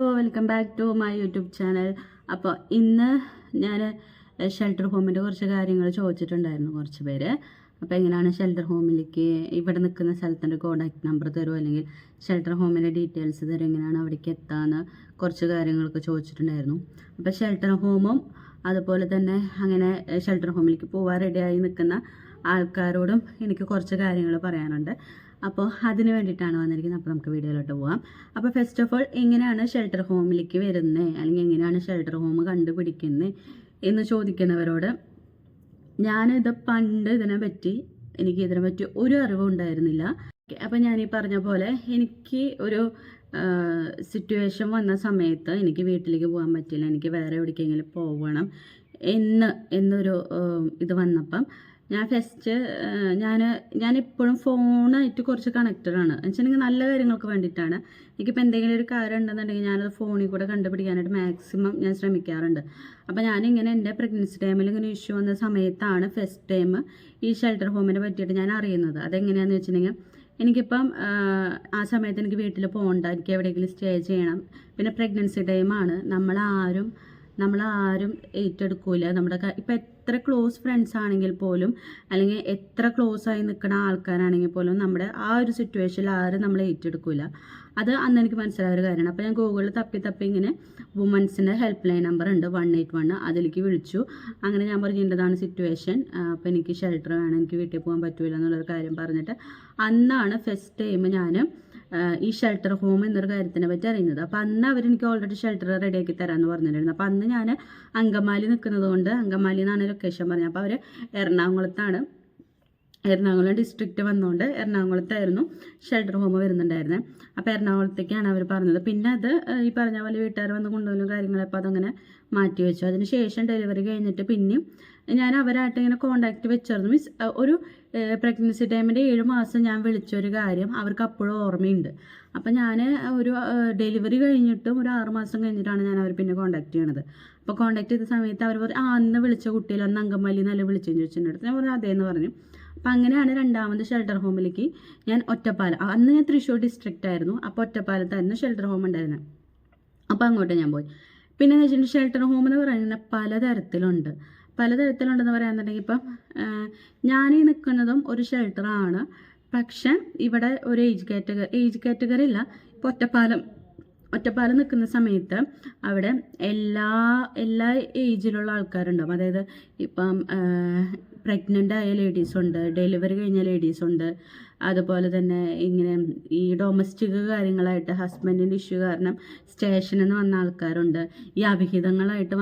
അപ്പോൾ welcome back to my YouTube channel. അപ്പോൾ ഇന്ന് ഞാൻ ഷെൽട്ടർ ഹോമിന്റെ കുറച്ച് കാര്യങ്ങൾ ചോദിച്ചിട്ടുണ്ടായിരുന്നു കുറച്ച് പേര്. അപ്പോൾ എങ്ങനെയാണ് ഷെൽട്ടർ ഹോമിലേക്ക് ഇവിടെ നിൽക്കുന്ന സ്ഥലത്തിന്റെ കോൺടാക്ട് നമ്പർ തരുമോ അല്ലെങ്കിൽ ഷെൽട്ടർ ഹോമിന്റെ ഡീറ്റെയിൽസ് തരും എങ്ങനെയാണ് അവിടേക്ക് എത്താമെന്ന് കുറച്ച് കാര്യങ്ങളൊക്കെ ചോദിച്ചിട്ടുണ്ടായിരുന്നു. അപ്പോൾ ഷെൽട്ടർ ഹോമും അതുപോലെ തന്നെ അങ്ങനെ ഷെൽട്ടർ ഹോമിലേക്ക് പോകാൻ റെഡിയായി നിൽക്കുന്ന ആൾക്കാരോടും എനിക്ക് കുറച്ച് കാര്യങ്ങൾ പറയാനുണ്ട്. അപ്പോൾ അതിന് വേണ്ടിയിട്ടാണ് വന്നിരിക്കുന്നത്. അപ്പോൾ നമുക്ക് വീഡിയോയിലോട്ട് പോവാം. അപ്പോൾ ഫസ്റ്റ് ഓഫ് ഓൾ എങ്ങനെയാണ് ഷെൽട്ടർ ഹോമിലേക്ക് വരുന്നത് അല്ലെങ്കിൽ എങ്ങനെയാണ് ഷെൽട്ടർ ഹോം കണ്ടുപിടിക്കുന്നത് എന്ന് ചോദിക്കുന്നവരോട് ഞാനിത് പണ്ട് ഇതിനെ പറ്റി എനിക്ക് ഇതിനെ പറ്റി ഒരു അറിവും ഉണ്ടായിരുന്നില്ല. അപ്പം ഞാൻ ഈ പറഞ്ഞ പോലെ എനിക്ക് ഒരു സിറ്റുവേഷൻ വന്ന സമയത്ത് എനിക്ക് വീട്ടിലേക്ക് പോകാൻ പറ്റില്ല എനിക്ക് വേറെ എവിടേക്കെങ്കിലും പോകണം എന്ന് എന്നൊരു ഇത് വന്നപ്പം ഞാൻ ഫസ്റ്റ് ഞാൻ ഞാനിപ്പോഴും ഫോണായിട്ട് കുറച്ച് കണക്റ്റഡ് ആണ്. വെച്ചിട്ടുണ്ടെങ്കിൽ നല്ല കാര്യങ്ങൾക്ക് വേണ്ടിയിട്ടാണ്. എനിക്കിപ്പോൾ എന്തെങ്കിലും ഒരു കാര്യം ഉണ്ടെന്നുണ്ടെങ്കിൽ ഞാനത് ഫോണിൽ കൂടെ കണ്ടുപിടിക്കാനായിട്ട് മാക്സിമം ഞാൻ ശ്രമിക്കാറുണ്ട്. അപ്പോൾ ഞാനിങ്ങനെ എന്റെ പ്രഗ്നൻസി ടൈമിൽ ഇങ്ങനെ ഇഷ്യൂ വന്ന സമയത്താണ് ഫസ്റ്റ് ടൈം ഈ ഷെൽട്ടർ ഹോമിനെ പറ്റിയിട്ട് ഞാൻ അറിയുന്നത്. അതെങ്ങനെയാണെന്ന് വെച്ചിട്ടുണ്ടെങ്കിൽ എനിക്കിപ്പം ആ സമയത്ത് എനിക്ക് വീട്ടിൽ പോകണ്ട എനിക്ക് എവിടെയെങ്കിലും സ്റ്റേ ചെയ്യണം. പിന്നെ പ്രഗ്നൻസി ടൈമാണ് നമ്മളാരും നമ്മളാരും ഏറ്റെടുക്കൂല. നമ്മുടെ ഇപ്പം എത്ര ക്ലോസ് ഫ്രണ്ട്സ് ആണെങ്കിൽ പോലും അല്ലെങ്കിൽ എത്ര ക്ലോസ് ആയി നിൽക്കുന്ന ആൾക്കാരാണെങ്കിൽ പോലും നമ്മുടെ ആ ഒരു സിറ്റുവേഷനിൽ ആരും നമ്മൾ ഏറ്റെടുക്കൂല. അത് അന്ന് എനിക്ക് മനസ്സിലായ ഒരു കാര്യമാണ്. അപ്പോൾ ഞാൻ ഗൂഗിളിൽ തപ്പി തപ്പി ഇങ്ങനെ വുമൻസിന്റെ ഹെൽപ്പ് ലൈൻ നമ്പർ ഉണ്ട് വൺ എയ്റ്റ് വൺ അതിലേക്ക് വിളിച്ചു. അങ്ങനെ ഞാൻ പറഞ്ഞു എന്റെതാണ് സിറ്റുവേഷൻ അപ്പോൾ എനിക്ക് ഷെൽട്ടർ വേണം. എനിക്ക് വീട്ടിൽ പോകാൻ പറ്റില്ല എന്നുള്ളൊരു കാര്യം പറഞ്ഞിട്ട് അന്നാണ് ഫസ്റ്റ് ടൈം ഞാൻ ഈ ഷെൽട്ടർ ഹോം എന്നൊരു കാര്യത്തിനെ പറ്റി അറിയുന്നത്. അപ്പോൾ അന്ന് അവരെനിക്ക് ഓൾറെഡി ഷെൽട്ടർ റെഡിയാക്കി തരാമെന്ന് പറഞ്ഞിട്ടുണ്ടായിരുന്നു അപ്പോൾ അന്ന് ഞാൻ അങ്കമാലി നിൽക്കുന്നത് കൊണ്ട് അങ്കമാലി എന്നാണ് ലൊക്കേഷൻ പറഞ്ഞത്. അപ്പോൾ അവർ എറണാകുളത്താണ്. എറണാകുളം ഡിസ്ട്രിക്റ്റ് വന്നുകൊണ്ട് എറണാകുളത്തായിരുന്നു ഷെൽട്ടർ ഹോം വരുന്നുണ്ടായിരുന്നത് അപ്പോൾ എറണാകുളത്തേക്കാണ് അവർ പറഞ്ഞത്. പിന്നെ അത് ഈ പറഞ്ഞ പോലെ വീട്ടുകാർ വന്ന് കൊണ്ടുവന്ന കാര്യങ്ങളപ്പോൾ അതങ്ങനെ മാറ്റി വെച്ചു. അതിന് ശേഷം ഡെലിവറി കഴിഞ്ഞിട്ട് പിന്നെയും ഞാൻ അവരായിട്ട് ഇങ്ങനെ കോണ്ടാക്റ്റ് വെച്ചായിരുന്നു. മീൻസ് ഒരു പ്രഗ്നൻസി ടൈമിന്റെ ഏഴ് മാസം ഞാൻ വിളിച്ചൊരു കാര്യം അവർക്ക് അപ്പോഴും ഓർമ്മയുണ്ട്. അപ്പം ഞാൻ ഒരു ഡെലിവറി കഴിഞ്ഞിട്ടും ഒരു ആറ് മാസം കഴിഞ്ഞിട്ടാണ് ഞാൻ അവർ പിന്നെ കോണ്ടാക്ട് ചെയ്യണത്. അപ്പോൾ കോണ്ടാക്ട് ചെയ്ത സമയത്ത് അവർ പറഞ്ഞു ആ അന്ന് വിളിച്ച കുട്ടിയിൽ അന്ന് അങ്കമാലി നല്ല വിളിച്ചെന്ന് ചോദിച്ചിട്ടുണ്ട് ഞാൻ പറഞ്ഞു അതേന്ന് പറഞ്ഞു. അപ്പം അങ്ങനെയാണ് രണ്ടാമത് ഷെൽട്ടർ ഹോമിലേക്ക് ഞാൻ ഒറ്റപ്പാലം അന്ന് ഞാൻ തൃശ്ശൂർ ഡിസ്ട്രിക്റ്റ് ആയിരുന്നു. അപ്പോൾ ഒറ്റപ്പാലത്തായിരുന്നു ഷെൽട്ടർ ഹോം ഉണ്ടായിരുന്നത് അപ്പോൾ അങ്ങോട്ട് ഞാൻ പോയി. പിന്നെ എന്ന് വെച്ചിട്ടുണ്ടെങ്കിൽ ഷെൽട്ടർ ഹോം എന്ന് പറയുന്നത് പലതരത്തിലുണ്ട്. പലതരത്തിലുണ്ടെന്ന് പറയാന്നുണ്ടെങ്കിൽ ഇപ്പം ഞാൻ ഈ നിൽക്കുന്നതും ഒരു ഷെൽട്ടറാണ് പക്ഷെ ഇവിടെ ഒരു ഏജ് കാറ്റഗറി ഏജ് കാറ്റഗറി ഇല്ല. ഇപ്പോൾ ഒറ്റപ്പാലം ഒറ്റപ്പാലം നിൽക്കുന്ന സമയത്ത് അവിടെ എല്ലാ എല്ലാ ഏജിലുള്ള ആൾക്കാരുണ്ടാവും. അതായത് ഇപ്പം പ്രഗ്നന്റ് ആയ ലേഡീസുണ്ട് ഡെലിവറി കഴിഞ്ഞ ലേഡീസുണ്ട് അതുപോലെ തന്നെ ഇങ്ങനെ ഈ ഡൊമസ്റ്റിക് കാര്യങ്ങളായിട്ട് ഹസ്ബൻഡിന്റെ ഇഷ്യൂ കാരണം സ്റ്റേഷനിൽ നിന്ന് വന്ന ആൾക്കാരുണ്ട്. ഈ അവിഹിതങ്ങളായിട്ട്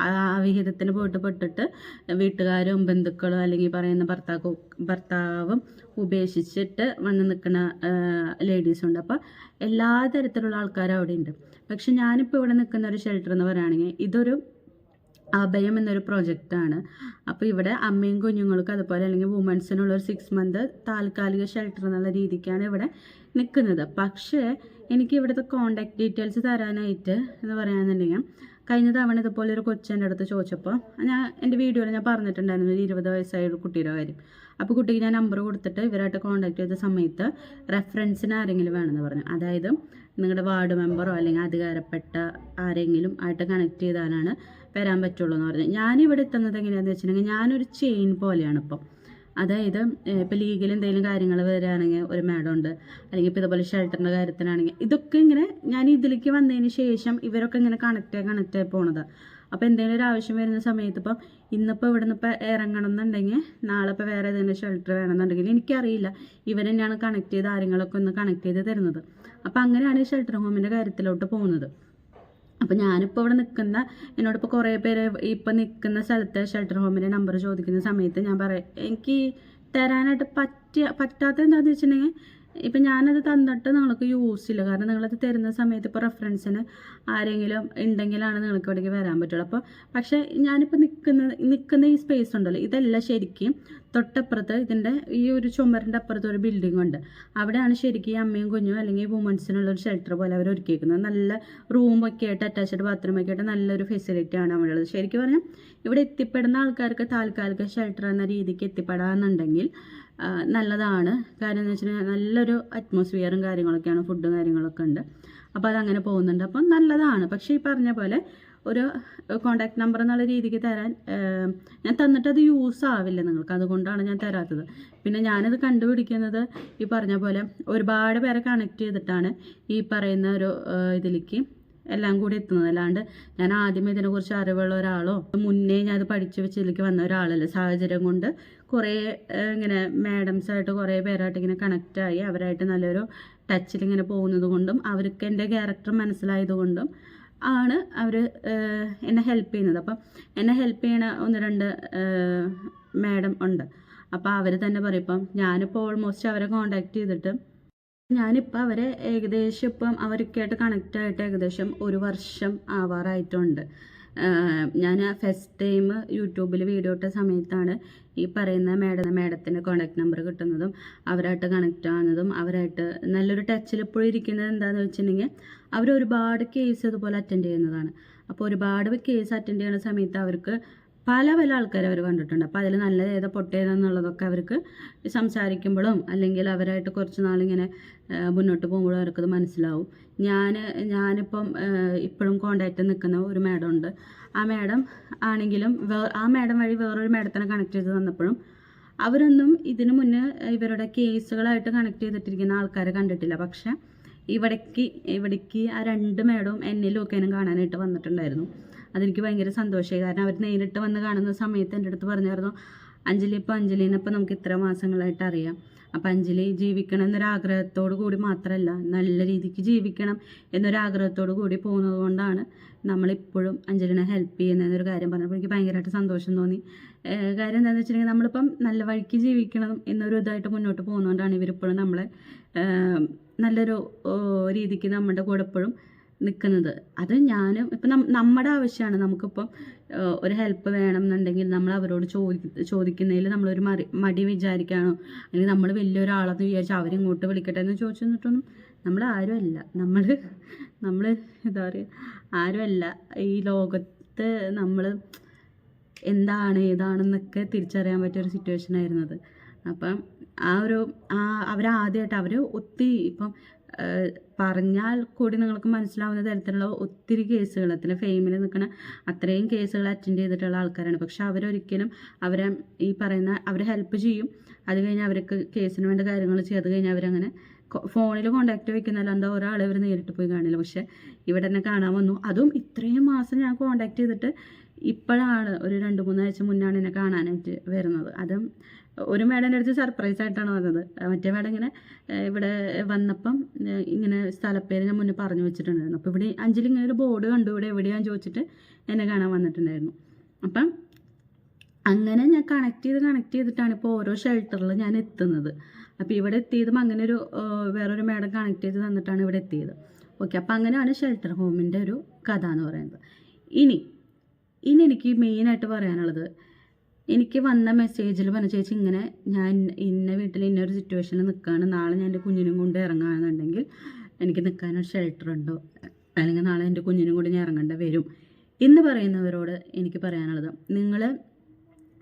ആ അവിഹിതത്തിന് പോയിട്ട് പെട്ടിട്ട് വീട്ടുകാരും ബന്ധുക്കളും അല്ലെങ്കിൽ പറയുന്ന ഭർത്താവ് ഭർത്താവും ഉപേക്ഷിച്ചിട്ട് വന്ന് നിൽക്കുന്ന ലേഡീസുണ്ട് അപ്പോൾ എല്ലാ തരത്തിലുള്ള ആൾക്കാരും അവിടെ ഉണ്ട് പക്ഷെ ഞാനിപ്പോൾ ഇവിടെ നിൽക്കുന്ന ഒരു ഷെൽട്ടർ എന്ന് പറയുകയാണെങ്കിൽ ഇതൊരു അഭയം എന്നൊരു പ്രൊജക്റ്റാണ്. അപ്പോൾ ഇവിടെ അമ്മയും കുഞ്ഞുങ്ങൾക്കും അതുപോലെ അല്ലെങ്കിൽ വുമൻസിനുള്ള ഒരു സിക്സ് മന്ത് താൽക്കാലിക ഷെൽട്ടർ എന്നുള്ള രീതിക്കാണ് ഇവിടെ നിൽക്കുന്നത് പക്ഷേ എനിക്ക് ഇവിടുത്തെ കോണ്ടാക്ട് ഡീറ്റെയിൽസ് തരാനായിട്ട് എന്ന് പറയാന്നുണ്ടെങ്കിൽ കഴിഞ്ഞ തവണ ഇതുപോലെ ഒരു കൊച്ചന്റെ അടുത്ത് ചോദിച്ചപ്പോൾ ഞാൻ എന്റെ വീഡിയോയിൽ ഞാൻ പറഞ്ഞിട്ടുണ്ടായിരുന്നു ഒരു ഇരുപത് വയസ്സായ ഒരു കുട്ടിയുടെ കാര്യം. അപ്പോൾ കുട്ടിക്ക് ഞാൻ നമ്പർ കൊടുത്തിട്ട് ഇവരായിട്ട് കോണ്ടാക്ട് ചെയ്ത സമയത്ത് റെഫറൻസിന് ആരെങ്കിലും വേണമെന്ന് പറഞ്ഞു. അതായത് നിങ്ങളുടെ വാർഡ് മെമ്പറോ അല്ലെങ്കിൽ അധികാരപ്പെട്ട ആരെങ്കിലും ആയിട്ട് കണക്ട് ചെയ്താലാണ് വരാൻ പറ്റുള്ളൂ എന്ന് പറഞ്ഞു. ഞാനിവിടെ എത്തുന്നത് എങ്ങനെയാണെന്ന് വെച്ചിട്ടുണ്ടെങ്കിൽ ഞാനൊരു ചെയിൻ പോലെയാണ് ഇപ്പം. അതായത് ഇപ്പോൾ ലീഗിൽ എന്തെങ്കിലും കാര്യങ്ങൾ വരികയാണെങ്കിൽ ഒരു മാഡം ഉണ്ട്. അല്ലെങ്കിൽ ഇപ്പോൾ ഇതുപോലെ ഷെൽട്ടറിന്റെ കാര്യത്തിനാണെങ്കിൽ ഇതൊക്കെ ഇങ്ങനെ ഞാൻ ഇതിലേക്ക് വന്നതിന് ശേഷം ഇവരൊക്കെ ഇങ്ങനെ കണക്റ്റ് ആയി കണക്റ്റ് ആയി പോണത്. അപ്പോൾ എന്തെങ്കിലും ഒരു ആവശ്യം വരുന്ന സമയത്ത് ഇപ്പം ഇന്നിപ്പോൾ ഇവിടെ നിന്ന് ഇപ്പോൾ ഇറങ്ങണം എന്നുണ്ടെങ്കിൽ നാളെ ഇപ്പോൾ വേറെ ഏതെങ്കിലും ഷെൽട്ടർ വേണമെന്നുണ്ടെങ്കിൽ എനിക്കറിയില്ല. ഇവർ തന്നെയാണ് കണക്ട് ചെയ്ത് കാര്യങ്ങളൊക്കെ ഒന്ന് കണക്ട് ചെയ്ത് തരുന്നത്. അപ്പോൾ അങ്ങനെയാണ് ഈ ഷെൽട്ടർ ഹോമിന്റെ കാര്യത്തിലോട്ട് പോകുന്നത്. അപ്പോൾ ഞാനിപ്പോൾ ഇവിടെ നിൽക്കുന്ന എന്നോടിപ്പോൾ കുറേ പേര് ഇപ്പം നിൽക്കുന്ന സ്ഥലത്തെ ഷെൽട്ടർ ഹോമിന്റെ നമ്പർ ചോദിക്കുന്ന സമയത്ത് ഞാൻ പറയാം എനിക്ക് തരാനായിട്ട് പറ്റിയ പറ്റാത്ത എന്താണെന്ന് വെച്ചിട്ടുണ്ടെങ്കിൽ ഇപ്പം ഞാനത് തന്നിട്ട് നിങ്ങൾക്ക് യൂസ് ഇല്ല. കാരണം നിങ്ങളത് തരുന്ന സമയത്ത് ഇപ്പോൾ റെഫറൻസിന് ആരെങ്കിലും ഉണ്ടെങ്കിലാണ് നിങ്ങൾക്ക് ഇവിടേക്ക് വരാൻ പറ്റുള്ളൂ. അപ്പോൾ പക്ഷേ ഞാനിപ്പോൾ നിൽക്കുന്ന നിൽക്കുന്ന ഈ സ്പേസ് ഉണ്ടല്ലോ ഇതെല്ലാം ശരിക്കും തൊട്ടപ്പുറത്ത് ഇതിന്റെ ഈ ഒരു ചുമരിന്റെ അപ്പുറത്ത് ഒരു ബിൽഡിംഗ് ഉണ്ട്. അവിടെയാണ് ശരിക്കും ഈ അമ്മയും കുഞ്ഞും അല്ലെങ്കിൽ വുമൻസിനുള്ള ഒരു ഷെൽട്ടർ പോലെ അവർ ഒരുക്കിയിരിക്കുന്നത് നല്ല റൂമൊക്കെ ആയിട്ട് അറ്റാച്ച്ഡ് ബാത്റൂമൊക്കെ ആയിട്ട് നല്ലൊരു ഫെസിലിറ്റിയാണ് അവിടെ ഉള്ളത് ശരിക്കും പറഞ്ഞാൽ ഇവിടെ എത്തിപ്പെടുന്ന ആൾക്കാർക്ക് താൽക്കാലിക ഷെൽട്ടർ എന്ന രീതിക്ക് എത്തിപ്പെടാന്നുണ്ടെങ്കിൽ ആ, നല്ലതാണ്. കാര്യം എന്ന് വെച്ചിട്ടുണ്ടെങ്കിൽ നല്ലൊരു അറ്റ്മോസ്ഫിയറും കാര്യങ്ങളൊക്കെയാണ് ഫുഡും കാര്യങ്ങളൊക്കെ ഉണ്ട്. അപ്പോൾ അതങ്ങനെ പോകുന്നുണ്ട്. അപ്പം നല്ലതാണ്. പക്ഷേ ഈ പറഞ്ഞ പോലെ ഒരു കോണ്ടാക്ട് നമ്പർ എന്നുള്ള രീതിക്ക് തരാൻ ഞാൻ തന്നിട്ട് അത് യൂസ് ആവില്ല നിങ്ങൾക്ക്. അതുകൊണ്ടാണ് ഞാൻ തരാത്തത്. പിന്നെ ഞാനത് കണ്ടുപിടിക്കുന്നത് ഈ പറഞ്ഞ പോലെ ഒരുപാട് പേരെ കണക്ട് ചെയ്തിട്ടാണ് ഈ പറയുന്ന ഒരു ഇതിലേക്ക് എല്ലാം കൂടി എത്തുന്നത്. അല്ലാണ്ട് ഞാൻ ആദ്യമേ ഇതിനെക്കുറിച്ച് അറിവുള്ള ഒരാളോ മുന്നേ ഞാൻ അത് പഠിച്ചു വെച്ചതിലേക്ക് വന്ന ഒരാളല്ല. സാഹചര്യം കൊണ്ട് കുറേ ഇങ്ങനെ മാഡംസ് ആയിട്ട് കുറേ പേരായിട്ട് ഇങ്ങനെ കണക്റ്റായി. അവരായിട്ട് നല്ലൊരു ടച്ചിൽ ഇങ്ങനെ പോകുന്നത് കൊണ്ടും അവർക്ക് എന്റെ ക്യാരക്ടർ മനസ്സിലായതുകൊണ്ടും ആണ് അവർ എന്നെ ഹെൽപ്പ് ചെയ്യുന്നത്. അപ്പം എന്നെ ഹെൽപ്പ് ചെയ്യണ ഒന്ന് രണ്ട് മാഡം ഉണ്ട്. അപ്പോൾ അവർ തന്നെ പറയും ഇപ്പം ഞാനിപ്പോൾ ഓൾമോസ്റ്റ് അവരെ കോണ്ടാക്ട് ചെയ്തിട്ട് ഞാനിപ്പോൾ അവരെ ഏകദേശം ഇപ്പം അവരൊക്കെ ആയിട്ട് ആയിട്ട് ഏകദേശം ഒരു വർഷം ആവാറായിട്ടുണ്ട്. ഞാൻ ഫസ്റ്റ് ടൈം യൂട്യൂബിൽ വീഡിയോ ഇട്ട സമയത്താണ് ഈ പറയുന്ന മേഡം മേഡത്തിന്റെ കോണ്ടാക്ട് നമ്പർ കിട്ടുന്നതും അവരായിട്ട് കണക്റ്റ് ആവുന്നതും അവരായിട്ട് നല്ലൊരു ടച്ചിൽ ഇപ്പോഴും ഇരിക്കുന്നത് എന്താണെന്ന് വെച്ചിട്ടുണ്ടെങ്കിൽ അവർ ഒരുപാട് കേസ് അതുപോലെ അറ്റൻഡ് ചെയ്യുന്നതാണ്. അപ്പോൾ ഒരുപാട് കേസ് അറ്റൻഡ് ചെയ്യുന്ന സമയത്ത് അവർക്ക് പല പല ആൾക്കാരെ അവർ കണ്ടിട്ടുണ്ട്. അപ്പോൾ അതിൽ നല്ലത് ഏതാ പൊട്ടേതെന്നുള്ളതൊക്കെ അവർക്ക് സംസാരിക്കുമ്പോഴും അല്ലെങ്കിൽ അവരായിട്ട് കുറച്ച് നാളിങ്ങനെ മുന്നോട്ട് പോകുമ്പോഴും അവർക്കത് മനസ്സിലാവും. ഞാൻ ഞാനിപ്പം ഇപ്പോഴും കോണ്ടാക്റ്റ് നിൽക്കുന്ന ഒരു മാഡം ഉണ്ട്. ആ മാഡം ആണെങ്കിലും വേ ആ മാഡം വഴി വേറൊരു മാഡത്തിനെ കണക്ട് ചെയ്ത് തന്നപ്പോഴും അവരൊന്നും ഇതിനു മുന്നേ ഇവരുടെ കേസുകളായിട്ട് കണക്ട് ചെയ്തിട്ടിരിക്കുന്ന ആൾക്കാരെ കണ്ടിട്ടില്ല. പക്ഷേ ഇവിടേക്ക് ഇവിടേക്ക് ആ രണ്ട് മേഡവും എന്നെ കാണാനായിട്ട് വന്നിട്ടുണ്ടായിരുന്നു. അതെനിക്ക് ഭയങ്കര സന്തോഷമായി. കാരണം അവർ നേരിട്ട് വന്ന് കാണുന്ന സമയത്ത് എന്റെ അടുത്ത് പറഞ്ഞായിരുന്നു അഞ്ജലി ഇപ്പോൾ അഞ്ജലിനെ ഇപ്പോൾ നമുക്ക് ഇത്ര മാസങ്ങളായിട്ട് അറിയാം. അപ്പം അഞ്ജലി ജീവിക്കണം എന്നൊരാഗ്രഹത്തോടു കൂടി മാത്രമല്ല നല്ല രീതിക്ക് ജീവിക്കണം എന്നൊരാഗ്രഹത്തോടു കൂടി പോകുന്നത് കൊണ്ടാണ് നമ്മളിപ്പോഴും അഞ്ജലിനെ ഹെൽപ്പ് ചെയ്യുന്നതെന്നൊരു കാര്യം പറഞ്ഞപ്പോൾ എനിക്ക് ഭയങ്കരമായിട്ട് സന്തോഷം തോന്നി. കാര്യം എന്താണെന്ന് വെച്ചിട്ടുണ്ടെങ്കിൽ നമ്മളിപ്പം നല്ല വഴിക്ക് ജീവിക്കണം എന്നൊരു ഇതായിട്ട് മുന്നോട്ട് പോകുന്നതുകൊണ്ടാണ് ഇവരിപ്പോഴും നമ്മളെ നല്ലൊരു രീതിക്ക് നമ്മുടെ കൂടെ എപ്പോഴും നിൽക്കുന്നത് അത് ഞാനും ഇപ്പം നമ്മുടെ ആവശ്യമാണ് നമുക്കിപ്പം ഒരു ഹെൽപ്പ് വേണം എന്നുണ്ടെങ്കിൽ നമ്മൾ അവരോട് ചോദി ചോദിക്കുന്നതിൽ നമ്മളൊരു മറി മടി വിചാരിക്കാനോ അല്ലെങ്കിൽ നമ്മൾ വലിയൊരാളെന്ന് വിചാരിച്ച് അവരിങ്ങോട്ട് വിളിക്കട്ടെ എന്ന് ചോദിച്ചു നിന്നിട്ടൊന്നും നമ്മൾ ആരുമല്ല. നമ്മൾ നമ്മൾ എന്താ പറയുക ആരുമല്ല. ഈ ലോകത്ത് നമ്മൾ എന്താണ് ഏതാണെന്നൊക്കെ തിരിച്ചറിയാൻ പറ്റിയ ഒരു സിറ്റുവേഷൻ ആയിരുന്നത് അപ്പം ആ ഒരു ആ അവരാദ്യമായിട്ട് അവർ ഒത്തിരി ഇപ്പം പറഞ്ഞാൽ കൂടി നിങ്ങൾക്ക് മനസ്സിലാവുന്ന തരത്തിലുള്ള ഒത്തിരി കേസുകൾ അത്ര ഫെയിമിൽ നിൽക്കുന്ന അത്രയും കേസുകൾ അറ്റൻഡ് ചെയ്തിട്ടുള്ള ആൾക്കാരാണ്. പക്ഷെ അവരൊരിക്കലും അവരെ ഈ പറയുന്ന അവരെ ഹെൽപ്പ് ചെയ്യും. അത് കഴിഞ്ഞ് അവർക്ക് കേസിന് വേണ്ട കാര്യങ്ങൾ ചെയ്ത് കഴിഞ്ഞാൽ അവരങ്ങനെ ഫോണിൽ കോണ്ടാക്ട് വെക്കുന്നല്ലാണ്ട് ഒരാളെ ഇവർ നേരിട്ട് പോയി കാണില്ല. പക്ഷെ ഇവിടെ തന്നെ കാണാൻ വന്നു. അതും ഇത്രയും മാസം ഞാൻ കോണ്ടാക്ട് ചെയ്തിട്ട് ഇപ്പോഴാണ് ഒരു രണ്ട് മൂന്നാഴ്ച മുന്നാണ് എന്നെ കാണാനായിട്ട് വരുന്നത്. അതും ഒരു മേഡന്റെ അടുത്ത് സർപ്രൈസ് ആയിട്ടാണ് വന്നത്. മറ്റേ മേഡം ഇങ്ങനെ ഇവിടെ വന്നപ്പം ഇങ്ങനെ സ്ഥലപ്പേര് ഞാൻ മുന്നേ പറഞ്ഞു വെച്ചിട്ടുണ്ടായിരുന്നു. അപ്പോൾ ഇവിടെ അഞ്ചിൽ ഇങ്ങനെ ഒരു ബോർഡ് കണ്ടു. ഇവിടെ എവിടെയാന്ന് ചോദിച്ചിട്ട് എന്നെ കാണാൻ വന്നിട്ടുണ്ടായിരുന്നു. അപ്പം അങ്ങനെ ഞാൻ കണക്ട് ചെയ്ത് കണക്ട് ചെയ്തിട്ടാണ് ഇപ്പോൾ ഓരോ ഷെൽട്ടറിൽ ഞാൻ എത്തുന്നത്. അപ്പോൾ ഇവിടെ എത്തിയതും അങ്ങനെ ഒരു വേറൊരു മേഡം കണക്ട് ചെയ്ത് തന്നിട്ടാണ് ഇവിടെ എത്തിയത്. ഓക്കെ അപ്പോൾ അങ്ങനെയാണ് ഷെൽട്ടർ ഹോമിന്റെ ഒരു കഥ എന്ന് പറയുന്നത്. ഇനി ഇനി എനിക്ക് മെയിനായിട്ട് പറയാനുള്ളത് എനിക്ക് വന്ന മെസ്സേജിൽ പറഞ്ഞ ചേച്ചി ഇങ്ങനെ ഞാൻ ഇന്ന വീട്ടിൽ ഇന്നൊരു സിറ്റുവേഷനിൽ നിൽക്കുകയാണ് നാളെ ഞാൻ എന്റെ കുഞ്ഞിനും കൊണ്ട് ഇറങ്ങുകയാണെന്നുണ്ടെങ്കിൽ എനിക്ക് നിൽക്കാനൊരു ഷെൽട്ടർ ഉണ്ടോ? അല്ലെങ്കിൽ നാളെ എന്റെ കുഞ്ഞിനും കൂടി ഞാൻ ഇറങ്ങേണ്ട വരും. എന്ന് പറയുന്നവരോട് എനിക്ക് പറയാനുള്ളത് നിങ്ങൾ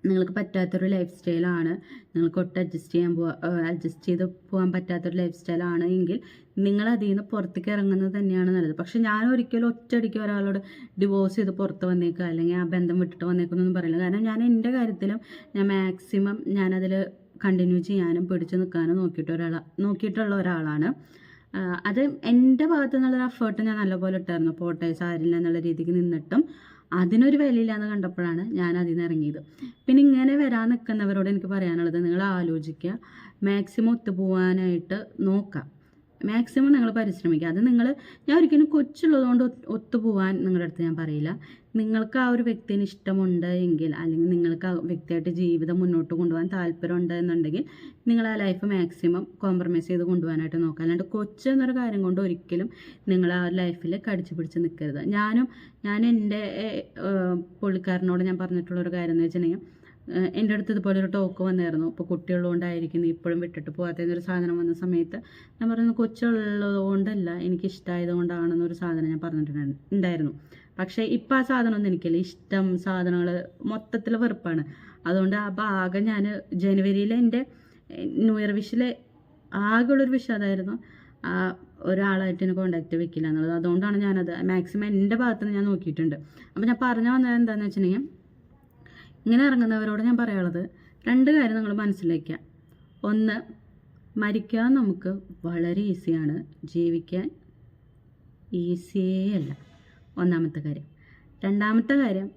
നിങ്ങൾക്ക് പറ്റാത്തൊരു ലൈഫ് സ്റ്റൈലാണ് നിങ്ങൾക്ക് ഒട്ടും അഡ്ജസ്റ്റ് ചെയ്യാൻ പോവാ അഡ്ജസ്റ്റ് ചെയ്ത് പോകാൻ പറ്റാത്തൊരു ലൈഫ് സ്റ്റൈലാണ് എങ്കിൽ നിങ്ങൾ അതിൽ നിന്ന് പുറത്തേക്ക് ഇറങ്ങുന്നത് തന്നെയാണ് നല്ലത്. പക്ഷെ ഞാൻ ഒരിക്കലും ഒറ്റയടിക്ക് ഒരാളോട് ഡിവോഴ്സ് ചെയ്ത് പുറത്ത് വന്നേക്കുക അല്ലെങ്കിൽ ആ ബന്ധം വിട്ടിട്ട് വന്നേക്കുന്നൊന്നും പറയില്ല. കാരണം ഞാൻ എന്റെ കാര്യത്തിലും ഞാൻ മാക്സിമം ഞാനതിൽ കണ്ടിന്യൂ ചെയ്യാനും പിടിച്ചു നിൽക്കാനും നോക്കിയിട്ട് ഒരാൾ നോക്കിയിട്ടുള്ള ഒരാളാണ്. അത് എന്റെ ഭാഗത്തു നിന്നുള്ളൊരു എഫേർട്ട് ഞാൻ നല്ലപോലെ ഇട്ടായിരുന്നു. പോട്ടെ സാരില്ല എന്നുള്ള രീതിക്ക് നിന്നിട്ടും. അതിനൊരു വിലയില്ലാന്ന് കണ്ടപ്പോഴാണ് ഞാൻ അതിൽ നിന്ന് ഇറങ്ങിയത്. പിന്നെ ഇങ്ങനെ വരാൻ നിൽക്കുന്നവരോട് എനിക്ക് പറയാനുള്ളത് നിങ്ങൾ ആലോചിക്കുക. മാക്സിമം ഒത്തുപോകാനായിട്ട് നോക്കാം മാക്സിമം നിങ്ങൾ പരിശ്രമിക്കുക അത് നിങ്ങൾ ഞാൻ ഒരിക്കലും കൊച്ചുള്ളതുകൊണ്ട് ഒത്ത് ഒത്തുപോകാൻ നിങ്ങളുടെ അടുത്ത് ഞാൻ പറയില്ല. നിങ്ങൾക്ക് ആ ഒരു വ്യക്തിന് ഇഷ്ടമുണ്ട് എങ്കിൽ അല്ലെങ്കിൽ നിങ്ങൾക്ക് ആ വ്യക്തിയായിട്ട് ജീവിതം മുന്നോട്ട് കൊണ്ടുപോകാൻ താല്പര്യമുണ്ട് എന്നുണ്ടെങ്കിൽ നിങ്ങൾ ആ ലൈഫ് മാക്സിമം കോംപ്രമൈസ് ചെയ്ത് കൊണ്ടുപോകാനായിട്ട് നോക്കുക. അല്ലാണ്ട് കൊച്ചു എന്നൊരു കാര്യം കൊണ്ട് ഒരിക്കലും നിങ്ങൾ ആ ലൈഫിൽ കടിച്ചു പിടിച്ച് നിൽക്കരുത് ഞാനും ഞാൻ എന്റെ പുള്ളിക്കാരനോട് ഞാൻ പറഞ്ഞിട്ടുള്ളൊരു കാര്യം എന്ന് വെച്ചിട്ടുണ്ടെങ്കിൽ എന്റെ അടുത്ത് ഇതുപോലെ ഒരു ടോക്ക് വന്നായിരുന്നു. ഇപ്പോൾ കുട്ടികളുകൊണ്ടായിരിക്കുന്നു ഇപ്പോഴും വിട്ടിട്ട് പോകാത്തതെന്നൊരു സാധനം വന്ന സമയത്ത് ഞാൻ പറയുന്നത് കൊച്ചുള്ളത് കൊണ്ടല്ല എനിക്ക് ഇഷ്ടമായത് കൊണ്ടാണെന്നൊരു സാധനം ഞാൻ പറഞ്ഞിട്ടുണ്ടായിരുന്നു ഉണ്ടായിരുന്നു. പക്ഷേ ഇപ്പം ആ സാധനമൊന്നും എനിക്കില്ല. ഇഷ്ടം സാധനങ്ങൾ മൊത്തത്തിൽ വെറുപ്പാണ്. അതുകൊണ്ട് ആ ഭാഗം ഞാൻ ജനുവരിയിലെ എന്റെ ന്യൂ ഇയർ വിഷിലെ ആകെയുള്ളൊരു വിഷയം അതായിരുന്നു ഒരാളായിട്ട് എന്നെ കോണ്ടാക്റ്റ് വെക്കില്ല എന്നുള്ളത്. അതുകൊണ്ടാണ് ഞാനത് മാക്സിമം എന്റെ ഭാഗത്തുനിന്ന് ഞാൻ നോക്കിയിട്ടുണ്ട്. അപ്പോൾ ഞാൻ പറഞ്ഞു വന്നത് എന്താണെന്ന് വെച്ചിട്ടുണ്ടെങ്കിൽ ഇങ്ങനെ ഇറങ്ങുന്നവരോട് ഞാൻ പറയാനുള്ളത് രണ്ട് കാര്യം നിങ്ങൾ മനസ്സിലാക്കുക. ഒന്ന് മരിക്കാൻ നമുക്ക് വളരെ ഈസിയാണ്. ജീവിക്കാൻ ഈസിയേ അല്ല. ഒന്നാമത്തെ കാര്യം. രണ്ടാമത്തെ കാര്യം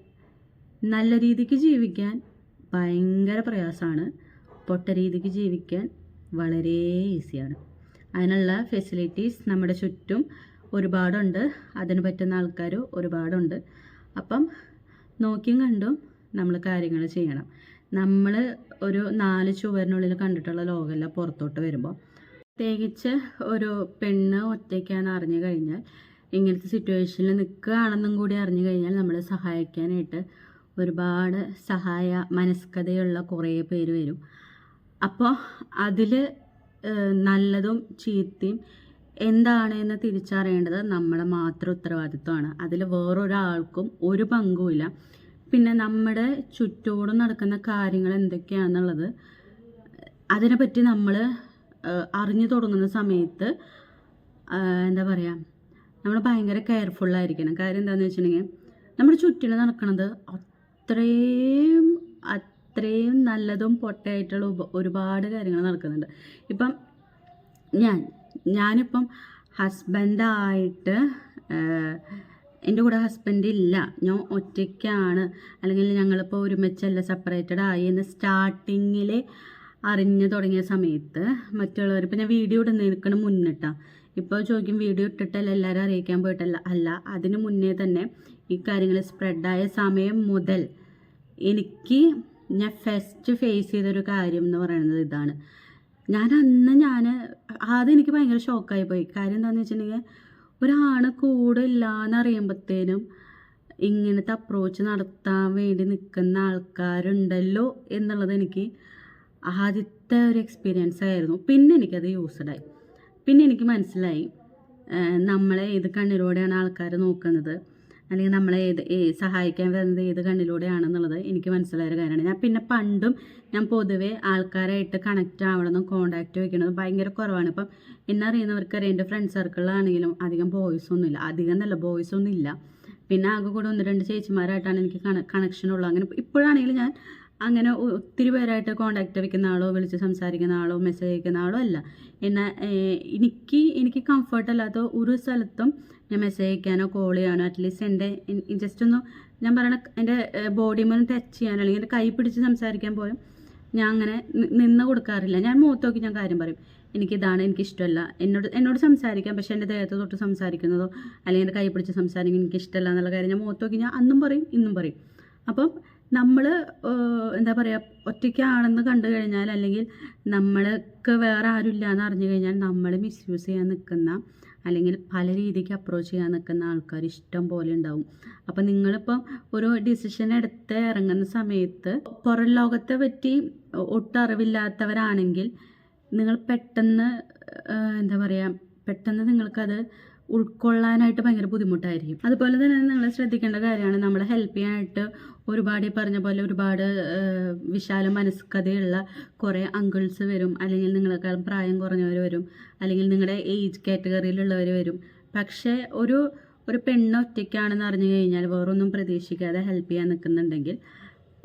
നല്ല രീതിക്ക് ജീവിക്കാൻ ഭയങ്കര പ്രയാസമാണ്. പൊട്ട രീതിക്ക് ജീവിക്കാൻ വളരെ ഈസിയാണ്. അതിനുള്ള ഫെസിലിറ്റീസ് നമ്മുടെ ചുറ്റും ഒരുപാടുണ്ട്. അതിന് പറ്റുന്ന ആൾക്കാർ ഒരുപാടുണ്ട്. അപ്പം നോക്കിയും കണ്ടും നമ്മൾ കാര്യങ്ങൾ ചെയ്യണം. നമ്മൾ ഒരു നാല് ചുവരിനുള്ളിൽ കണ്ടിട്ടുള്ള ലോകമല്ല പുറത്തോട്ട് വരുമ്പോൾ പ്രത്യേകിച്ച് ഒരു പെണ്ണ് ഒറ്റയ്ക്കാന്ന് അറിഞ്ഞു കഴിഞ്ഞാൽ ഇങ്ങനത്തെ സിറ്റുവേഷനിൽ നിൽക്കുകയാണെന്നും കൂടി അറിഞ്ഞു കഴിഞ്ഞാൽ നമ്മളെ സഹായിക്കാനായിട്ട് ഒരുപാട് സഹായ മനസ്കതയുള്ള കുറേ പേര് വരും. അപ്പോൾ അതിൽ നല്ലതും ചീത്തയും എന്താണ് എന്ന് തിരിച്ചറിയേണ്ടത് നമ്മളെ മാത്രം ഉത്തരവാദിത്വമാണ്. അതിൽ വേറൊരാൾക്കും ഒരു പങ്കുമില്ല പിന്നെ നമ്മുടെ ചുറ്റോടും നടക്കുന്ന കാര്യങ്ങൾ എന്തൊക്കെയാണെന്നുള്ളത് അതിനെപ്പറ്റി നമ്മൾ അറിഞ്ഞു തുടങ്ങുന്ന സമയത്ത് എന്താ പറയുക നമ്മൾ ഭയങ്കര കെയർഫുള്ളായിരിക്കണം കാര്യം എന്താണെന്ന് വെച്ചിട്ടുണ്ടെങ്കിൽ നമ്മുടെ ചുറ്റിനും നടക്കുന്നത് അത്രയും അത്രയും നല്ലതും പൊട്ടയായിട്ടുള്ള ഒരുപാട് കാര്യങ്ങൾ നടക്കുന്നുണ്ട്. ഇപ്പം ഞാൻ ഞാനിപ്പം ഹസ്ബൻഡായിട്ട് എന്റെ കൂടെ ഹസ്ബൻഡ് ഇല്ല. ഞാൻ ഒറ്റയ്ക്കാണ്. അല്ലെങ്കിൽ ഞങ്ങളിപ്പോൾ ഒരുമിച്ചല്ല സെപ്പറേറ്റഡ് ആയി എന്ന് സ്റ്റാർട്ടിങ്ങിൽ അറിഞ്ഞു തുടങ്ങിയ സമയത്ത് മറ്റുള്ളവർ ഞാൻ വീഡിയോ ഇടുന്നതിന് മുന്നിട്ടാണ് ഇപ്പോൾ ചോദിക്കും വീഡിയോ ഇട്ടിട്ടല്ല എല്ലാവരും അറിയിക്കാൻ പോയിട്ടല്ല? അല്ല അതിന് മുന്നേ തന്നെ ഈ കാര്യങ്ങൾ സ്പ്രെഡായ സമയം മുതൽ എനിക്ക് ഞാൻ ഫസ്റ്റ് ഫേസ് ചെയ്തൊരു കാര്യം എന്ന് പറയുന്നത് ഇതാണ്. ഞാൻ അന്ന് ഞാൻ ആദ്യം എനിക്ക് ഭയങ്കര ഷോക്കായി പോയി. കാര്യം എന്താണെന്ന് വെച്ചിട്ടുണ്ടെങ്കിൽ ഒരാണ് കൂടെ ഇല്ല എന്നറിയുമ്പോഴത്തേനും ഇങ്ങനത്തെ അപ്രോച്ച് നടത്താൻ വേണ്ടി നിൽക്കുന്ന ആൾക്കാരുണ്ടല്ലോ എന്നുള്ളത് എനിക്ക് ആദ്യത്തെ ഒരു എക്സ്പീരിയൻസ് ആയിരുന്നു. പിന്നെ എനിക്കത് യൂസ്ഡായി പിന്നെ എനിക്ക് മനസ്സിലായി. നമ്മളെ ഏത് കണ്ണിലൂടെയാണ് ആൾക്കാർ നോക്കുന്നത്? അല്ലെങ്കിൽ നമ്മളെ ഏത് സഹായിക്കാൻ വരുന്നത് ഏത് കണ്ണിലൂടെയാണെന്നുള്ളത് എനിക്ക് മനസ്സിലായ ഒരു കാര്യമാണ്. ഞാൻ പിന്നെ പണ്ടും ഞാൻ പൊതുവേ ആൾക്കാരായിട്ട് കണക്റ്റ് ആവണമെന്നും കോണ്ടാക്റ്റ് വയ്ക്കണത് ഭയങ്കര കുറവാണ്. ഇപ്പം എന്നെ അറിയുന്നവർക്കറിയാം എന്റെ ഫ്രണ്ട് സർക്കിളിലാണെങ്കിലും അധികം ബോയ്സ് ഒന്നും ഇല്ല അധികം നല്ല ബോയ്സ് ഒന്നും ഇല്ല പിന്നെ ആകെ കൂടെ ഒന്ന് രണ്ട് ചേച്ചിമാരായിട്ടാണ് എനിക്ക് കണക്ഷൻ ഉള്ളത് അങ്ങനെ ഇപ്പോഴാണെങ്കിലും ഞാൻ അങ്ങനെ ഒത്തിരി പേരായിട്ട് കോണ്ടാക്ട് വയ്ക്കുന്ന ആളോ വിളിച്ച് സംസാരിക്കുന്ന ആളോ മെസ്സേജ് അയക്കുന്ന ആളോ അല്ല. എന്നാൽ എനിക്ക് എനിക്ക് കംഫർട്ട് അല്ലാത്ത ഒരു സ്ഥലത്തും ഞാൻ മെസ്സേജ് അയക്കാനോ കോൾ ചെയ്യാനോ അറ്റ്ലീസ്റ്റ് എന്റെ ജസ്റ്റ് ഒന്ന് ഞാൻ പറയണ എന്റെ ബോഡി മുതൽ ടച്ച് ചെയ്യാനോ അല്ലെങ്കിൽ എന്റെ കൈ പിടിച്ച് സംസാരിക്കാൻ പോലും ഞാൻ അങ്ങനെ നിന്ന് കൊടുക്കാറില്ല. ഞാൻ മുഖത്ത് നോക്കി ഞാൻ കാര്യം പറയും. എനിക്കിതാണ് എനിക്കിഷ്ടമല്ല എന്നോട് എന്നോട് സംസാരിക്കാം. പക്ഷേ എന്റെ ദേഹത്ത് തൊട്ട് സംസാരിക്കുന്നതോ അല്ലെങ്കിൽ എന്റെ കൈ പിടിച്ച് സംസാരിക്കുന്നത് എനിക്കിഷ്ടമല്ല എന്നുള്ള കാര്യം ഞാൻ മുഖത്ത് നോക്കി ഞാൻ അന്നും പറയും ഇന്നും പറയും. അപ്പം നമ്മൾ എന്താ പറയുക ഒറ്റയ്ക്കാണെന്ന് കണ്ടു കഴിഞ്ഞാൽ അല്ലെങ്കിൽ നമ്മൾക്ക് വേറെ ആരുമില്ല എന്ന് അറിഞ്ഞു കഴിഞ്ഞാൽ നമ്മൾ മിസ്യൂസ് ചെയ്യാൻ നിൽക്കുന്ന അല്ലെങ്കിൽ പല രീതിക്ക് അപ്രോച്ച് ചെയ്യാൻ നിൽക്കുന്ന ആൾക്കാർ ഇഷ്ടം പോലെ ഉണ്ടാവും. അപ്പം നിങ്ങളിപ്പം ഒരു ഡിസിഷൻ എടുത്ത് ഇറങ്ങുന്ന സമയത്ത് പുറം ലോകത്തെ പറ്റി ഒട്ടറിവില്ലാത്തവരാണെങ്കിൽ നിങ്ങൾ പെട്ടെന്ന് എന്താ പറയുക പെട്ടെന്ന് നിങ്ങൾക്കത് ഉൾക്കൊള്ളാനായിട്ട് ഭയങ്കര ബുദ്ധിമുട്ടായിരിക്കും. അതുപോലെ തന്നെ നിങ്ങൾ ശ്രദ്ധിക്കേണ്ട കാര്യമാണ് നമ്മളെ ഹെൽപ്പ് ചെയ്യാനായിട്ട് ഒരുപാട് ഈ പറഞ്ഞ പോലെ ഒരുപാട് വിശാല മനസ്കഥയുള്ള കുറേ അങ്കിൾസ് വരും. അല്ലെങ്കിൽ നിങ്ങളെക്കാൾ പ്രായം കുറഞ്ഞവർ വരും. അല്ലെങ്കിൽ നിങ്ങളുടെ ഏജ് കാറ്റഗറിയിലുള്ളവർ വരും. പക്ഷേ ഒരു ഒരു പെണ്ണ് ഒറ്റയ്ക്കാണെന്ന് അറിഞ്ഞു കഴിഞ്ഞാൽ വേറൊന്നും പ്രതീക്ഷിക്കാതെ ഹെൽപ്പ് ചെയ്യാൻ നിൽക്കുന്നുണ്ടെങ്കിൽ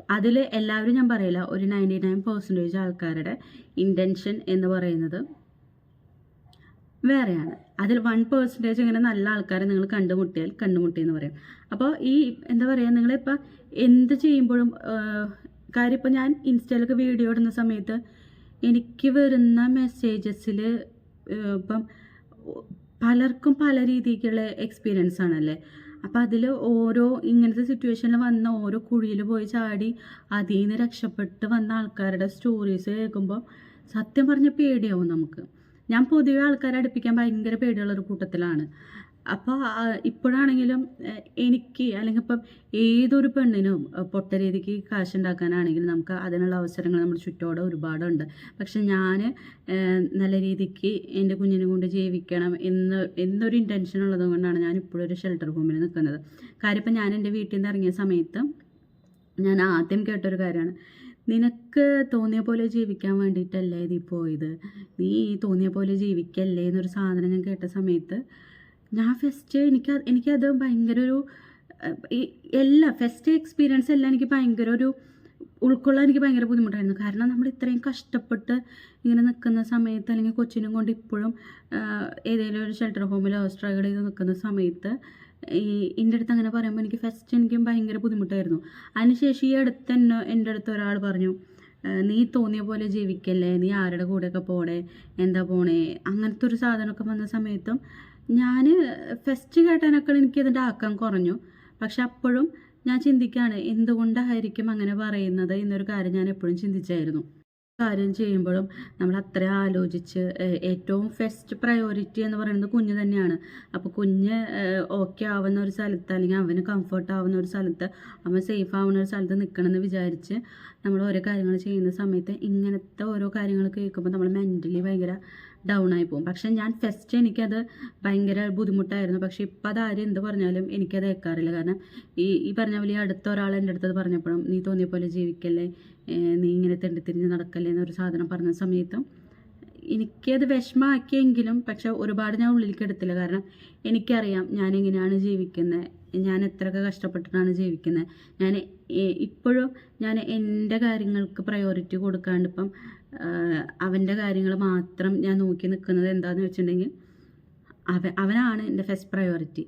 അതിൽ എല്ലാവരും ഞാൻ പറയില്ല ഒരു നയന്റി നയൻ പെർസെന്റേജ് ആൾക്കാരുടെ ഇന്റൻഷൻ എന്ന് പറയുന്നത് വേറെയാണ്. അതിൽ വൺ പേഴ്സന്റേജ് ഇങ്ങനെ നല്ല ആൾക്കാരെ നിങ്ങൾ കണ്ടുമുട്ടിയാൽ കണ്ടുമുട്ടി എന്ന് പറയും. അപ്പോൾ ഈ എന്താ പറയുക നിങ്ങളിപ്പോൾ എന്ത് ചെയ്യുമ്പോഴും കാര്യം ഇപ്പോൾ ഞാൻ ഇൻസ്റ്റയിലൊക്കെ വീഡിയോ ഇടുന്ന സമയത്ത് എനിക്ക് വരുന്ന മെസ്സേജസിൽ ഇപ്പം പലർക്കും പല രീതിക്കുള്ള എക്സ്പീരിയൻസ് ആണല്ലേ? അപ്പോൾ അതിൽ ഓരോ ഇങ്ങനത്തെ സിറ്റുവേഷനിൽ വന്ന ഓരോ കുഴിയിൽ പോയി ചാടി അതിൽ നിന്ന് രക്ഷപ്പെട്ട് വന്ന ആൾക്കാരുടെ സ്റ്റോറീസ് കേൾക്കുമ്പോൾ സത്യം പറഞ്ഞ പേടിയാവും നമുക്ക്. ഞാൻ പൊതുവെ ആൾക്കാരെ അടുപ്പിക്കാൻ ഭയങ്കര പേടിയുള്ള ഒരു കൂട്ടത്തിലാണ്. അപ്പോൾ ഇപ്പോഴാണെങ്കിലും എനിക്ക് അല്ലെങ്കിൽ ഇപ്പം ഏതൊരു പെണ്ണിനും പൊട്ട രീതിക്ക് കാശുണ്ടാക്കാനാണെങ്കിലും നമുക്ക് അതിനുള്ള അവസരങ്ങൾ നമ്മുടെ ചുറ്റോടെ ഒരുപാടുണ്ട്. പക്ഷെ ഞാൻ നല്ല രീതിക്ക് എന്റെ കുഞ്ഞിനെ കൊണ്ട് ജീവിക്കണം എന്ന് എന്നൊരു ഇന്റൻഷൻ ഉള്ളത് കൊണ്ടാണ് ഞാൻ ഇപ്പോഴൊരു ഷെൽട്ടർ ഹോമിൽ നിൽക്കുന്നത് കാര്യം ഇപ്പം ഞാൻ എന്റെ വീട്ടിൽ നിന്ന് ഇറങ്ങിയ സമയത്ത് ഞാൻ ആദ്യം കേട്ടൊരു കാര്യമാണ്. നിനക്ക് തോന്നിയ പോലെ ജീവിക്കാൻ വേണ്ടിയിട്ടല്ലേ നീ പോയത് നീ തോന്നിയ പോലെ ജീവിക്കല്ലേ എന്നൊരു സാധനം ഞാൻ കേട്ട സമയത്ത് ഞാൻ ഫസ്റ്റ് എനിക്ക് എനിക്കത് ഭയങ്കര ഒരു എല്ലാ ഫസ്റ്റ് എക്സ്പീരിയൻസ് എല്ലാം എനിക്ക് ഭയങ്കര ഒരു ഉൾക്കൊള്ളാൻ എനിക്ക് ഭയങ്കര ബുദ്ധിമുട്ടായിരുന്നു. കാരണം നമ്മൾ ഇത്രയും കഷ്ടപ്പെട്ട് ഇങ്ങനെ നിൽക്കുന്ന സമയത്ത് അല്ലെങ്കിൽ കൊച്ചിനും കൊണ്ട് ഇപ്പോഴും ഏതെങ്കിലും ഒരു ഷെൽട്ടർ ഹോമിലോ സ്ട്രഗിൾ ചെയ്ത് നിൽക്കുന്ന സമയത്ത് ഈ എന്റെ അടുത്ത് അങ്ങനെ പറയുമ്പോൾ എനിക്ക് ഫസ്റ്റ് എനിക്ക് ഭയങ്കര ബുദ്ധിമുട്ടായിരുന്നു. അതിനുശേഷം ഈ അടുത്ത് തന്നെ എന്റെ അടുത്ത് ഒരാൾ പറഞ്ഞു നീ തോന്നിയ പോലെ ജീവിക്കല്ലേ? നീ ആരുടെ കൂടെയൊക്കെ പോണേ? എന്താ പോണേ? അങ്ങനത്തെ ഒരു സാധനമൊക്കെ വന്ന സമയത്തും ഞാൻ ഫസ്റ്റ് കേട്ടാനൊക്കെ എനിക്ക് അതിന്റെ ആക്കം കുറഞ്ഞു. പക്ഷെ അപ്പോഴും ഞാൻ ചിന്തിക്കുകയാണ് എന്തുകൊണ്ടായിരിക്കും അങ്ങനെ പറയുന്നത് എന്നൊരു കാര്യം ഞാൻ എപ്പോഴും ചിന്തിച്ചായിരുന്നു. കാര്യം ചെയ്യുമ്പോഴും നമ്മൾ അത്ര ആലോചിച്ച് ഏറ്റവും ഫസ്റ്റ് പ്രയോറിറ്റി എന്ന് പറയുന്നത് കുഞ്ഞ് തന്നെയാണ്. അപ്പോൾ കുഞ്ഞ് ഓക്കെ ആവുന്ന ഒരു സ്ഥലത്ത് അല്ലെങ്കിൽ അവന് കംഫർട്ട് ആവുന്ന ഒരു സ്ഥലത്ത് അവൻ സേഫ് ആവുന്ന ഒരു സ്ഥലത്ത് നിൽക്കണമെന്ന് വിചാരിച്ച് നമ്മൾ ഓരോ കാര്യങ്ങൾ ചെയ്യുന്ന സമയത്ത് ഇങ്ങനത്തെ ഓരോ കാര്യങ്ങൾ കേൾക്കുമ്പോൾ നമ്മൾ മെന്റലി ഭയങ്കര ഡൗൺ ആയി പോകും. പക്ഷെ ഞാൻ ഫസ്റ്റ് എനിക്കത് ഭയങ്കര ബുദ്ധിമുട്ടായിരുന്നു. പക്ഷെ ഇപ്പം അത് ആരും എന്ത് പറഞ്ഞാലും എനിക്കത് കേൾക്കാറില്ല കാരണം ഈ ഈ പറഞ്ഞ പോലെ ഈ അടുത്ത ഒരാൾ എന്റെ അടുത്തത് പറഞ്ഞപ്പോഴും നീ തോന്നിയ പോലെ ജീവിക്കല്ലേ? നീ ഇങ്ങനെ തെണ്ടി തിരിഞ്ഞ് നടക്കല്ലേ? എന്നൊരു സാധനം പറഞ്ഞ സമയത്തും എനിക്കത് വിഷമമാക്കിയെങ്കിലും പക്ഷെ ഒരുപാട് ഞാൻ ഉള്ളിലേക്ക് എടുത്തില്ല. കാരണം എനിക്കറിയാം ഞാൻ എങ്ങനെയാണ് ജീവിക്കുന്നത് ഞാൻ എത്രയൊക്കെ കഷ്ടപ്പെട്ടിട്ടാണ് ജീവിക്കുന്നത് ഞാൻ ഇപ്പോഴും ഞാൻ എന്റെ കാര്യങ്ങൾക്ക് പ്രയോറിറ്റി കൊടുക്കാണ്ട് ഇപ്പം അവന്റെ കാര്യങ്ങൾ മാത്രം ഞാൻ നോക്കി നിൽക്കുന്നത് എന്താണെന്ന് വെച്ചിട്ടുണ്ടെങ്കിൽ അവൻ അവനാണ് എന്റെ ഫസ്റ്റ് പ്രയോറിറ്റി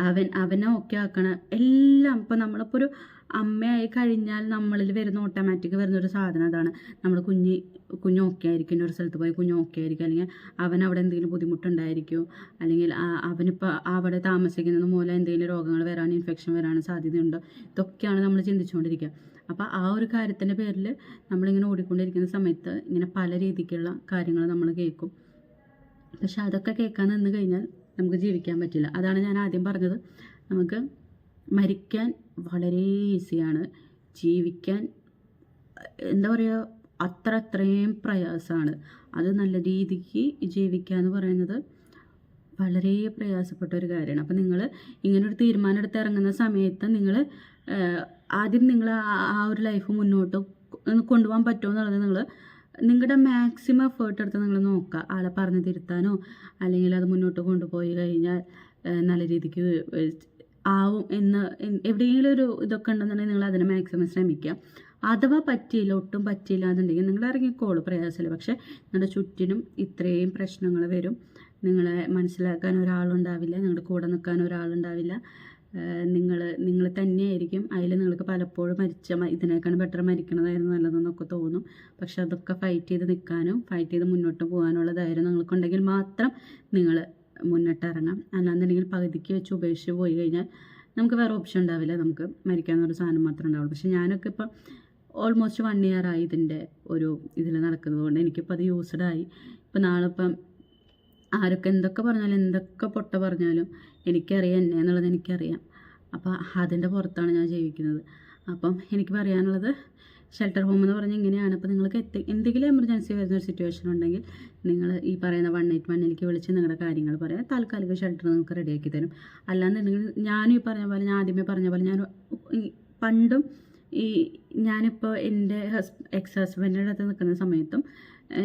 അവൻ അവനെ ഓക്കെ ആക്കണം എല്ലാം ഇപ്പം നമ്മളിപ്പോൾ ഒരു അമ്മയായി കഴിഞ്ഞാൽ നമ്മളിൽ വരുന്ന ഓട്ടോമാറ്റിക് വരുന്ന ഒരു സാധനം അതാണ്. നമ്മൾ കുഞ്ഞ് കുഞ്ഞ് ഓക്കെ ആയിരിക്കും. ഒരു സ്ഥലത്ത് പോയി കുഞ്ഞ് ഓക്കെ ആയിരിക്കും. അല്ലെങ്കിൽ അവൻ അവിടെ എന്തെങ്കിലും ബുദ്ധിമുട്ടുണ്ടായിരിക്കും. അല്ലെങ്കിൽ അവനിപ്പോൾ അവിടെ താമസിക്കുന്നത് മൂലം എന്തെങ്കിലും രോഗങ്ങൾ വരാൻ ഇൻഫെക്ഷൻ വരാൻ സാധ്യതയുണ്ടോ? ഇതൊക്കെയാണ് നമ്മൾ ചിന്തിച്ചുകൊണ്ടിരിക്കുക. അപ്പോൾ ആ ഒരു കാര്യത്തിന്റെ പേരിൽ നമ്മളിങ്ങനെ ഓടിക്കൊണ്ടിരിക്കുന്ന സമയത്ത് ഇങ്ങനെ പല രീതിക്കുള്ള കാര്യങ്ങൾ നമ്മൾ കേൾക്കും. പക്ഷെ അതൊക്കെ കേൾക്കാൻ നിന്ന് കഴിഞ്ഞാൽ നമുക്ക് ജീവിക്കാൻ പറ്റില്ല. അതാണ് ഞാൻ ആദ്യം പറഞ്ഞത്. നമുക്ക് മരിക്കാൻ വളരെ ഈസിയാണ്. ജീവിക്കാൻ എന്താ പറയുക അത്ര അത്രയും പ്രയാസമാണ്. അത് നല്ല രീതിക്ക് ജീവിക്കുക എന്ന് പറയുന്നത് വളരെ പ്രയാസപ്പെട്ട ഒരു കാര്യമാണ്. അപ്പോൾ നിങ്ങൾ ഇങ്ങനൊരു തീരുമാനം എടുത്ത് ഇറങ്ങുന്ന സമയത്ത് നിങ്ങൾ ആദ്യം നിങ്ങൾ ആ ഒരു ലൈഫ് മുന്നോട്ട് കൊണ്ടുപോകാൻ പറ്റുമോ എന്നുള്ളത് നിങ്ങൾ നിങ്ങളുടെ മാക്സിമം എഫേർട്ട് എടുത്ത് നിങ്ങൾ നോക്കുക. ആളെ പറഞ്ഞു തിരുത്താനോ അല്ലെങ്കിൽ അത് മുന്നോട്ട് കൊണ്ടുപോയി കഴിഞ്ഞാൽ നല്ല രീതിക്ക് ആവും എന്ന് എവിടെയെങ്കിലും ഒരു ഇതൊക്കെ ഉണ്ടെന്നുണ്ടെങ്കിൽ നിങ്ങൾ അതിനെ മാക്സിമം ശ്രമിക്കുക. അഥവാ പറ്റിയില്ല ഒട്ടും പറ്റിയില്ല എന്നുണ്ടെങ്കിൽ നിങ്ങൾ ഇറങ്ങിക്കോളൂ പ്രയാസമില്ല. പക്ഷേ നിങ്ങളുടെ ചുറ്റിനും ഇത്രയും പ്രശ്നങ്ങൾ വരും. നിങ്ങളെ മനസ്സിലാക്കാൻ ഒരാളുണ്ടാവില്ല നിങ്ങളുടെ കൂടെ നിൽക്കാൻ ഒരാളുണ്ടാവില്ല. നിങ്ങൾ നിങ്ങൾ തന്നെയായിരിക്കും. അതിൽ നിങ്ങൾക്ക് പലപ്പോഴും മരിച്ച ഇതിനേക്കാളും ബെറ്റർ മരിക്കണതായിരുന്നു നല്ലതെന്നൊക്കെ തോന്നും. പക്ഷെ അതൊക്കെ ഫൈറ്റ് ചെയ്ത് നിൽക്കാനും ഫൈറ്റ് ചെയ്ത് മുന്നോട്ട് പോകാനുള്ള ധൈര്യം നിങ്ങൾക്കുണ്ടെങ്കിൽ മാത്രം നിങ്ങൾ മുന്നിട്ടിറങ്ങാം. അല്ലാന്നുണ്ടെങ്കിൽ പകുതിക്ക് വെച്ച് ഉപേക്ഷിച്ച് പോയി കഴിഞ്ഞാൽ നമുക്ക് വേറെ ഓപ്ഷൻ ഉണ്ടാവില്ല. നമുക്ക് മരിക്കാനൊരു സാധനം മാത്രമേ ഉണ്ടാവുള്ളൂ. പക്ഷേ ഞാനൊക്കെ ഇപ്പം ഓൾമോസ്റ്റ് വൺ ഇയർ ആയി ഇതിന്റെ ഒരു ഇതിൽ നടക്കുന്നത് കൊണ്ട് എനിക്കിപ്പോൾ അത് യൂസ്ഡ് ആയി. ഇപ്പം നാളെ ഇപ്പം ആരൊക്കെ എന്തൊക്കെ പറഞ്ഞാലും എന്തൊക്കെ പൊട്ട പറഞ്ഞാലും എനിക്കറിയാം. എന്നെ എന്നുള്ളത് എനിക്കറിയാം. അപ്പോൾ അതിന്റെ പുറത്താണ് ഞാൻ ജീവിക്കുന്നത്. അപ്പം എനിക്ക് പറയാനുള്ളത് ഷെൽട്ടർ ഹോം എന്ന് പറഞ്ഞാൽ ഇങ്ങനെയാണ്. അപ്പോൾ നിങ്ങൾക്ക് എത്തി എന്തെങ്കിലും എമർജൻസി വരുന്ന ഒരു സിറ്റുവേഷൻ ഉണ്ടെങ്കിൽ നിങ്ങൾ ഈ പറയുന്ന വൺ എയ്റ്റ് വണ്ണിലേക്ക് വിളിച്ച് നിങ്ങളുടെ കാര്യങ്ങൾ പറയാം. താൽക്കാലിക ഷെൽട്ടർ നിങ്ങൾക്ക് റെഡിയാക്കി തരും. അല്ലാന്നുണ്ടെങ്കിൽ ഞാനും ഈ പറഞ്ഞ പോലെ ഞാൻ ആദ്യമേ പറഞ്ഞ പോലെ ഞാൻ പണ്ടും ഈ ഞാനിപ്പോൾ എന്റെ ഹസ് എക്സ് ഹസ്ബൻഡിന്റെ അടുത്ത് നിൽക്കുന്ന സമയത്തും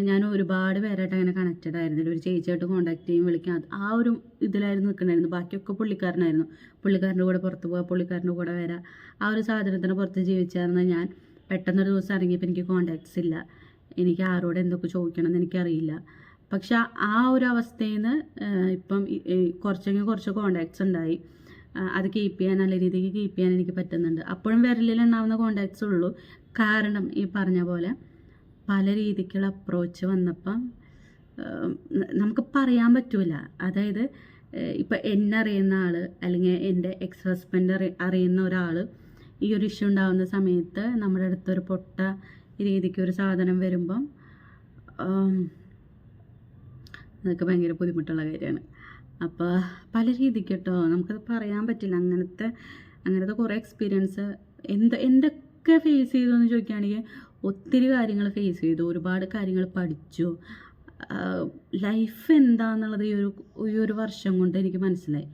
ഞാൻ ഒരുപാട് പേരായിട്ട് അങ്ങനെ കണക്റ്റഡ് ആയിരുന്നില്ല. ഒരു ചേച്ചിയായിട്ട് കോൺടാക്ട് ചെയ്യും വിളിക്കാം. അത് ആ ഒരു ഇതിലായിരുന്നു നിൽക്കണമായിരുന്നു ബാക്കിയൊക്കെ പുള്ളിക്കാരനായിരുന്നു. പുള്ളിക്കാരന്റെ കൂടെ പുറത്ത് പോവുക പുള്ളിക്കാരന്റെ കൂടെ വരാം. ആ ഒരു സാധനത്തിന് പുറത്ത് ജീവിച്ചായിരുന്നു ഞാൻ. പെട്ടെന്നൊരു ദിവസം ഇറങ്ങിയപ്പോൾ എനിക്ക് കോണ്ടാക്ട്സ് ഇല്ല. എനിക്ക് ആരോട് എന്തൊക്കെ ചോദിക്കണം എന്ന് എനിക്കറിയില്ല. പക്ഷെ ആ ഒരു അവസ്ഥയിൽ നിന്ന് ഇപ്പം കുറച്ചെങ്കിൽ കുറച്ച് കോണ്ടാക്ട്സ് ഉണ്ടായി. അത് കീപ്പ് ചെയ്യാൻ നല്ല രീതിക്ക് കീപ്പ് ചെയ്യാൻ എനിക്ക് പറ്റുന്നുണ്ട്. അപ്പോഴും വിരലിൽ ഉണ്ടാവുന്ന കോണ്ടാക്ട്സ് ഉള്ളൂ. കാരണം ഈ പറഞ്ഞ പോലെ പല രീതിക്കുള്ള അപ്രോച്ച് വന്നപ്പം നമുക്ക് പറയാൻ പറ്റൂല. അതായത് ഇപ്പം എന്നെ അറിയുന്ന ആൾ അല്ലെങ്കിൽ എന്റെ എക്സ് ഹസ്ബൻഡ് അറി അറിയുന്ന ഒരാൾ ഈ ഒരു ഇഷ്യൂ ഉണ്ടാകുന്ന സമയത്ത് നമ്മുടെ അടുത്തൊരു പൊട്ട രീതിക്ക് ഒരു സാധനം വരുമ്പം അതൊക്കെ ഭയങ്കര ബുദ്ധിമുട്ടുള്ള കാര്യമാണ്. അപ്പോൾ പല രീതിക്ക് കേട്ടോ നമുക്കത് പറയാൻ പറ്റില്ല. അങ്ങനത്തെ അങ്ങനത്തെ കുറേ എക്സ്പീരിയൻസ് എന്ത് എന്തൊക്കെ ഫേസ് ചെയ്തു എന്ന് ചോദിക്കുകയാണെങ്കിൽ ഒത്തിരി കാര്യങ്ങൾ ഫേസ് ചെയ്തു. ഒരുപാട് കാര്യങ്ങൾ പഠിച്ചു. ലൈഫ് എന്താണെന്നുള്ളത് ഈ ഒരു ഈ ഒരു വർഷം കൊണ്ട് എനിക്ക് മനസ്സിലായി.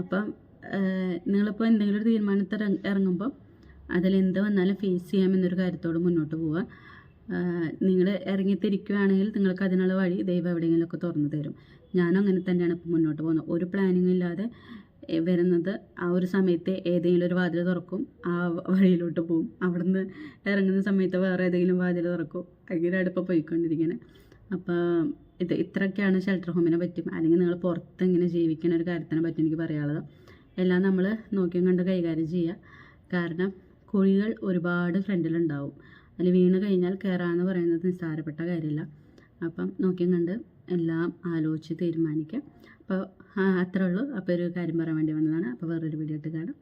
അപ്പം നിങ്ങളിപ്പോൾ എന്തെങ്കിലും ഒരു തീരുമാനത്തിൽ ഇറങ്ങുമ്പോൾ അതിലെന്ത് വന്നാലും ഫേസ് ചെയ്യാമെന്നൊരു കാര്യത്തോട് മുന്നോട്ട് പോവുക. നിങ്ങൾ ഇറങ്ങിത്തിരിക്കുകയാണെങ്കിൽ നിങ്ങൾക്ക് അതിനുള്ള വഴി ദൈവം എവിടെയെങ്കിലുമൊക്കെ തുറന്നു തരും. ഞാനും അങ്ങനെ തന്നെയാണ് ഇപ്പോൾ മുന്നോട്ട് പോകുന്നത്. ഒരു പ്ലാനിങ് ഇല്ലാതെ വരുന്നത് ആ ഒരു സമയത്ത് ഏതെങ്കിലും ഒരു വാതിൽ തുറക്കും ആ വഴിയിലോട്ട് പോകും നിന്ന് ഇറങ്ങുന്ന സമയത്ത് വേറെ ഏതെങ്കിലും വാതിൽ തുറക്കും. അങ്ങനെ അടുപ്പം പോയിക്കൊണ്ടിരിക്കുന്നത് അപ്പോൾ ഇത് ഇത്രയൊക്കെയാണ് ഷെൽട്ടർ ഹോമിനെ പറ്റും അല്ലെങ്കിൽ നിങ്ങൾ പുറത്ത് ഇങ്ങനെ ജീവിക്കുന്ന ഒരു കാര്യത്തിനെ പറ്റി എനിക്ക് പറയാനുള്ളത്. എല്ലാം നമ്മൾ നോക്കിയും കണ്ട് കൈകാര്യം ചെയ്യുക കാരണം കുഴികൾ ഒരുപാട് ഫ്രണ്ടിലുണ്ടാവും. അതിൽ വീണ് കഴിഞ്ഞാൽ കയറാമെന്ന് പറയുന്നത് നിസ്സാരപ്പെട്ട കാര്യമില്ല അപ്പം നോക്കിയും കണ്ട് എല്ലാം ആലോചിച്ച് തീരുമാനിക്കാം. അപ്പോൾ അത്രേ ഉള്ളൂ. അപ്പോൾ ഒരു കാര്യം പറയാൻ വേണ്ടി വന്നതാണ്. അപ്പോൾ വേറൊരു വീഡിയോ ഇട്ട് കാണാം.